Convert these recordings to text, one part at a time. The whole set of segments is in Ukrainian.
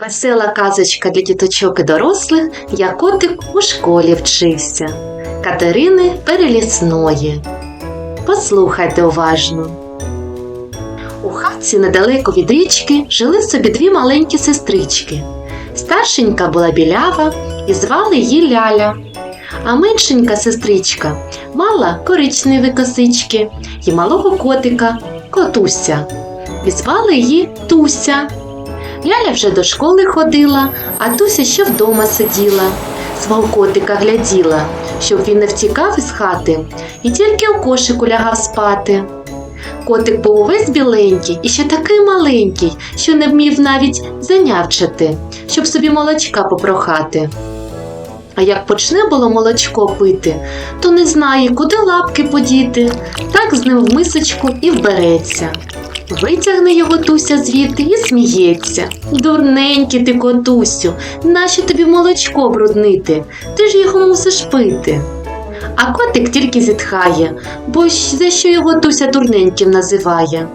Весела казочка для діточок і дорослих, як котик у школі вчився. Катерини Перелісної. Послухайте уважно. У хатці недалеко від річки жили собі дві маленькі сестрички. Старшенька була білява і звали її Ляля. А меншенька сестричка мала коричневі косички і малого котика Котуся. І звали її Туся. Ляля вже до школи ходила, а Туся ще вдома сиділа, свого котика гляділа, щоб він не втікав із хати і тільки у кошику лягав спати. Котик був увесь біленький і ще такий маленький, що не вмів навіть занявчити, щоб собі молочка попрохати. А як почне було молочко пити, то не знає, куди лапки подіти, так з ним в мисочку і вбереться. Витягне його Туся звідти і сміється. Дурненький ти, котусю, нащо тобі молочко бруднити? Ти ж його мусиш пити. А котик тільки зітхає, бо за що його Туся дурненьким називає.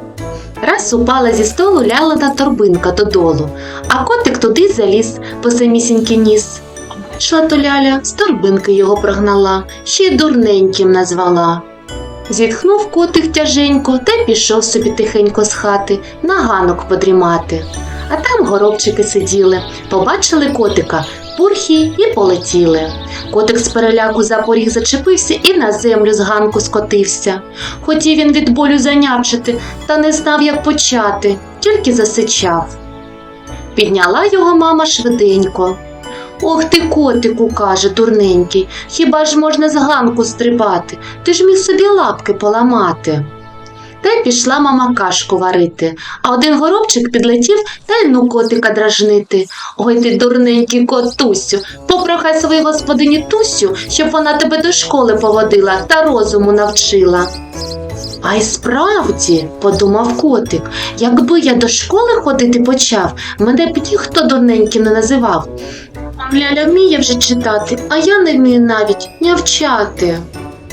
Раз упала зі столу лялина торбинка додолу, а котик туди заліз по самісінький ніс. Шла то ляля, з торбинки його прогнала, ще й дурненьким назвала. Зітхнув котик тяженько та пішов собі тихенько з хати на ганок подрімати. А там горобчики сиділи, побачили котика, пурхі і полетіли. Котик з переляку за поріг зачепився і на землю з ганку скотився. Хотів він від болю занявчити, та не знав, як почати, тільки засичав. Підняла його мама швиденько. Ох ти, котику, каже дурненький, хіба ж можна з ганку стрибати? Ти ж міг собі лапки поламати. Та й пішла мама кашку варити, а один горобчик підлетів та й ну котика дражнити. Ой ти дурненький котусю, попрохай своїй господині Тусю, щоб вона тебе до школи поводила та розуму навчила. А й справді, подумав котик, якби я до школи ходити почав, мене б ніхто дурненьким не називав. Ляля вміє вже читати, а я не вмію навіть нявчати.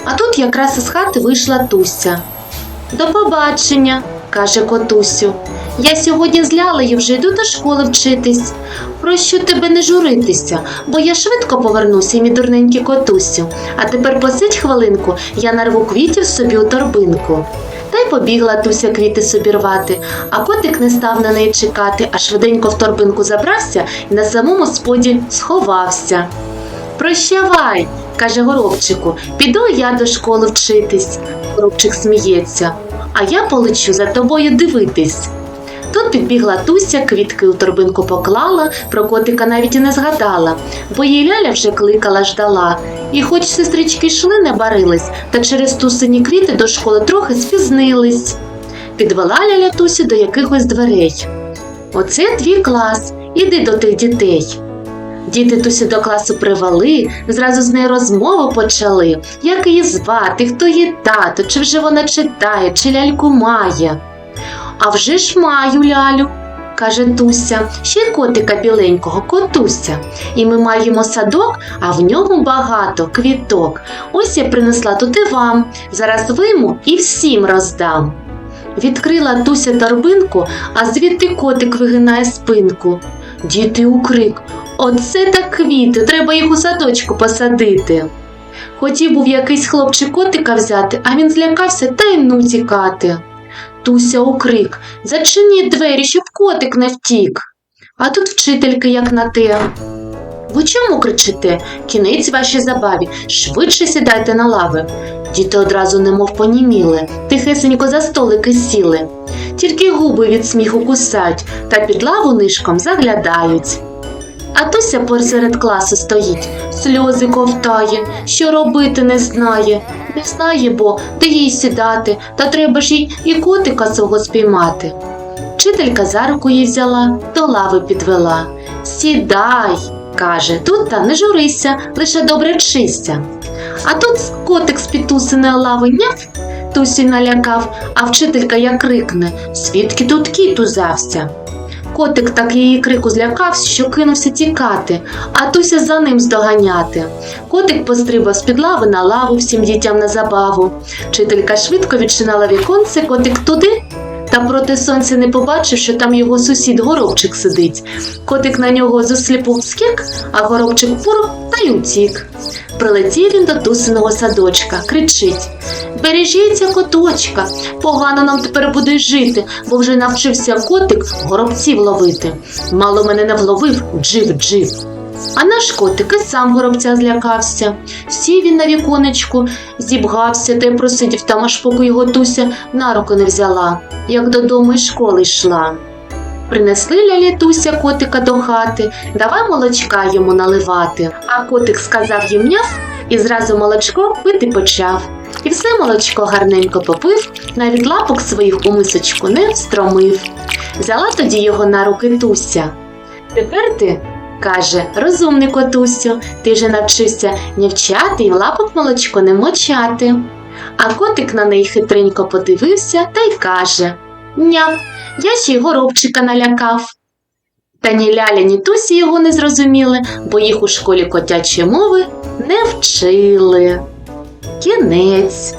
А тут якраз із хати вийшла Туся. До побачення, каже котусю. Я сьогодні з лялею вже йду до школи вчитись. Прошу тебе не журитися, бо я швидко повернуся, мій дурненький котусю. А тепер посидь хвилинку, я нарву квітів собі у торбинку. Побігла Туся квіти собі рвати, а котик не став на неї чекати, а швиденько в торбинку забрався і на самому споді сховався. Прощавай, каже горобчику, піду я до школи вчитись. Горобчик сміється, а я полечу за тобою дивитись. Підбігла Туся, квітки у торбинку поклала, про котика навіть і не згадала, бо її ляля вже кликала, ждала. І хоч сестрички йшли, не барились, та через тусині квіти до школи трохи спізнились. Підвела ляля Тусі до якихось дверей. Оце твій клас, іди до тих дітей. Діти Тусі до класу привели, зразу з нею розмову почали, як її звати, хто її тато, чи вже вона читає, чи ляльку має. А вже ж маю лялю, каже Туся, ще котика біленького, котуся. І ми маємо садок, а в ньому багато квіток. Ось я принесла тут і вам. Зараз вийму і всім роздам. Відкрила Туся торбинку, а звідти котик вигинає спинку. Діти у крик. Оце так квіти, треба їх у садочку посадити. Хотів був якийсь хлопчик котика взяти, а він злякався та й ну тікати. Туся у крик Зачиніть двері, щоб котик не втік. А тут вчительки як на те. Ви чому кричите? Кінець вашій забаві, швидше сідайте на лави. Діти одразу немов поніміли, тихесенько за столики сіли. Тільки губи від сміху кусають та під лаву нишком заглядають. А Туся посеред класу стоїть, сльози ковтає, що робити не знає. Не знає, бо де їй сідати, та треба ж їй і котика свого спіймати. Вчителька за руку її взяла, до лави підвела. Сідай, каже, тут та не журися, лише добре вчися. А тут котик з під тусиної лави няв, Тусі налякав, а вчителька як крикне Звідки тут кіт узявся? Котик так її крику злякався, що кинувся тікати, а Туся за ним здоганяти. Котик пострибав з-під лави на лаву всім дітям на забаву. Вчителька швидко відчинала віконце, котик туди Та проти сонця не побачив, що там його сусід горобчик сидить. Котик на нього засліпив скік, а горобчик пур та й утік. Прилетів він до тусиного садочка, кричить Бережіться, коточка, погано нам тепер буде жити, бо вже навчився котик горобців ловити. Мало мене не вловив, джив джив. А наш котик і сам горобця злякався. Сів він на віконечку, зібгався та й просидів там, аж поки його туся на руку не взяла, як додому із школи йшла. Принесли лялі Туся котика до хати, давай молочка йому наливати. А котик сказав їм няв і зразу молочко пити почав. І все молочко гарненько попив, навіть лапок своїх у мисочку не встромив. Взяла тоді його на руки Туся. Тепер ти, каже, розумний котусю, ти вже навчився нявчати і лапок молочко не мочати. А котик на неї хитренько подивився та й каже Ням, я ще й горобчика налякав. Та ні Ляля, ні Тусі його не зрозуміли, бо їх у школі котячої мови не вчили. Кінець.